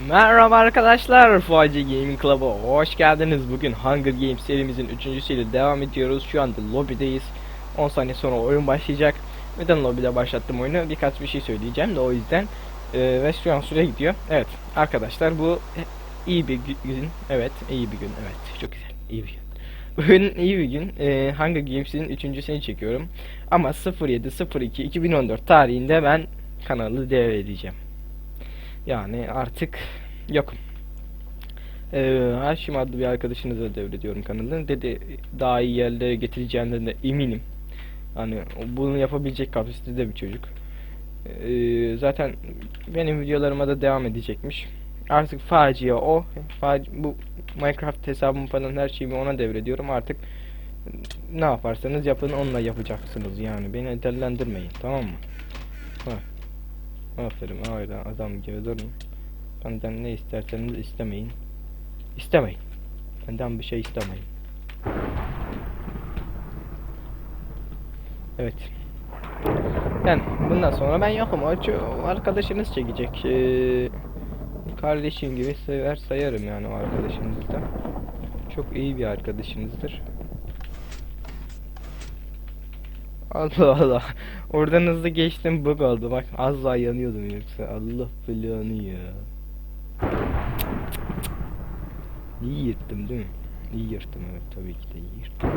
Merhaba arkadaşlar, Faci Gaming Club'a hoş geldiniz. Bugün Hunger Games serimizin üçüncüsüyle devam ediyoruz. Şu anda lobideyiz. 10 saniye sonra oyun başlayacak. Neden lobide başlattım oyunu? Birkaç bir şey söyleyeceğim de o yüzden. Ee, ve şu an süre gidiyor. Evet arkadaşlar bu iyi bir gü- gün. Evet iyi bir gün. Evet çok güzel. iyi bir gün. Bugün iyi bir gün. Ee, Hunger Games'in üçüncüsünü çekiyorum. Ama 07.02.2014 tarihinde ben kanalı devredeceğim. Yani artık yokum. Ee, Haşim adlı bir arkadaşınıza devrediyorum kanalını. Dedi daha iyi yerlere getireceğinden de eminim. Hani bunu yapabilecek kapasitede bir çocuk. Ee, zaten benim videolarıma da devam edecekmiş. Artık facia o. Faci, bu Minecraft hesabımı falan her şeyimi ona devrediyorum. Artık ne yaparsanız yapın onunla yapacaksınız yani. Beni dellendirmeyin tamam mı? Aferin öyle adam gibi durun. Benden ne isterseniz istemeyin. İstemeyin. Benden bir şey istemeyin. Evet. Ben bundan sonra ben yokum. O arkadaşınız çekecek. Ee, kardeşim gibi sever sayarım yani o arkadaşınızı da. Çok iyi bir arkadaşınızdır. Allah Allah. Oradan hızlı geçtim bug oldu. Bak az daha yanıyordum yoksa. Allah belanı ya. İyi yırttım değil mi? İyi yırttım evet tabii ki de iyi yırttım.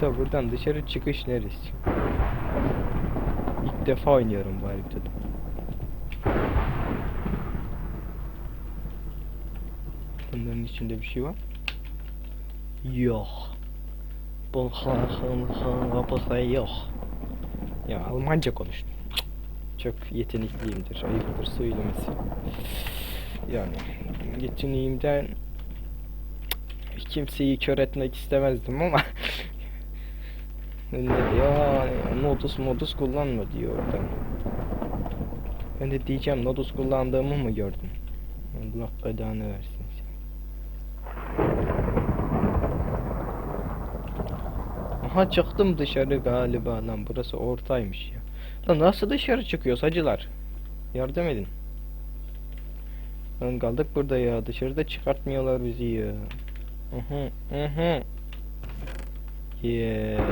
Da buradan dışarı çıkış neresi? İlk defa oynuyorum bu haritada. Bunların içinde bir şey var. Yok. Bu şey yok. Ya Almanca konuştum. Çok yetenekliyimdir. Ayıptır söylemesi. Yani yeteneğimden kimseyi kör etmek istemezdim ama ne diyor? Nodus modus kullanma diyor oradan. Ben de diyeceğim Nodus kullandığımı mı gördün? Allah belanı versin Aha çıktım dışarı galiba lan burası ortaymış ya. Lan nasıl dışarı çıkıyoruz hacılar? Yardım edin. Lan kaldık burada ya dışarıda çıkartmıyorlar bizi ya. Hı hı. Yeah.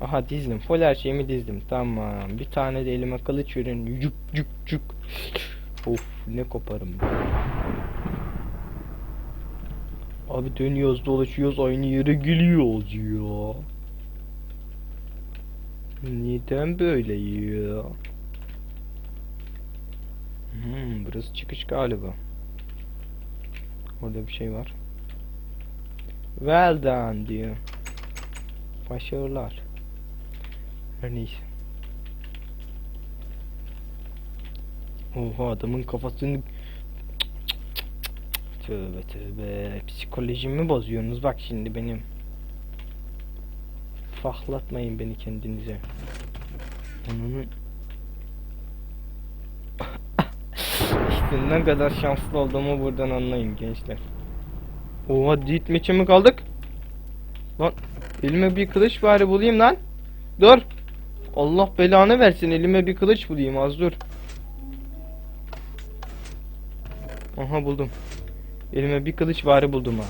Aha dizdim. Full her şeyimi dizdim. Tamam. Bir tane de elime kılıç verin. Yük yük yük. Of ne koparım. be. Abi dönüyoruz dolaşıyoruz aynı yere geliyoruz ya. Neden böyle ya? Hmm, burası çıkış galiba. Orada bir şey var. Well done diyor. Başarılar. Her neyse. Oha adamın kafasını Tövbe tövbe. Psikolojimi bozuyorsunuz. Bak şimdi benim. Fahlatmayın beni kendinize. Onun İşte ne kadar şanslı olduğumu buradan anlayın gençler. Oha ditmeçe mi kaldık? Lan elime bir kılıç bari bulayım lan. Dur. Allah belanı versin elime bir kılıç bulayım az dur. Aha buldum Elime bir kılıç bari buldum ha.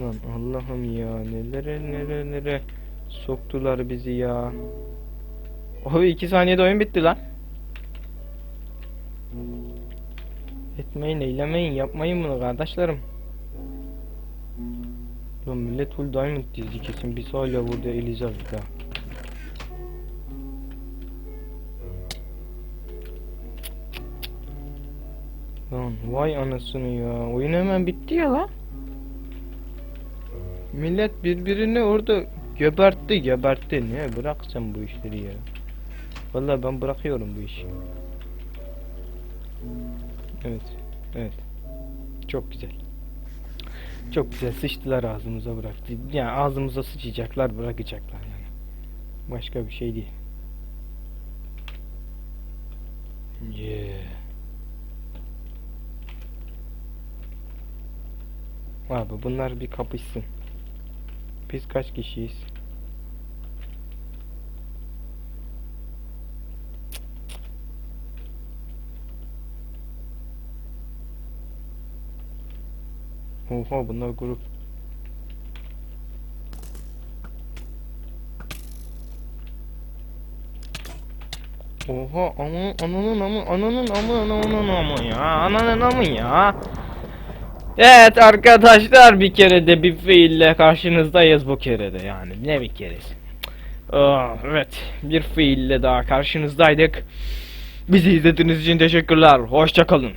Lan Allah'ım ya nelere nelere nelere soktular bizi ya. Abi iki saniyede oyun bitti lan. Etmeyin eylemeyin yapmayın bunu kardeşlerim. Lan millet full diamond dizdi kesin biz hala burada Elizabeth vay anasını ya. Oyun hemen bitti ya la. Millet birbirini orada gebertti gebertti. Ne bırak sen bu işleri ya. Vallahi ben bırakıyorum bu işi. Evet. Evet. Çok güzel. Çok güzel sıçtılar ağzımıza bıraktı. Yani ağzımıza sıçacaklar bırakacaklar yani. Başka bir şey değil. Yeah. Abi bunlar bir kapışsın. Biz kaç kişiyiz? Oha bunlar grup. Oha ama ananın ama ananın ama ananın ama ya ananın ama ya. Evet arkadaşlar bir kere de bir fiille karşınızdayız bu kere de yani ne bir keresi. Ah, evet bir fiille daha karşınızdaydık. Bizi izlediğiniz için teşekkürler. Hoşça kalın.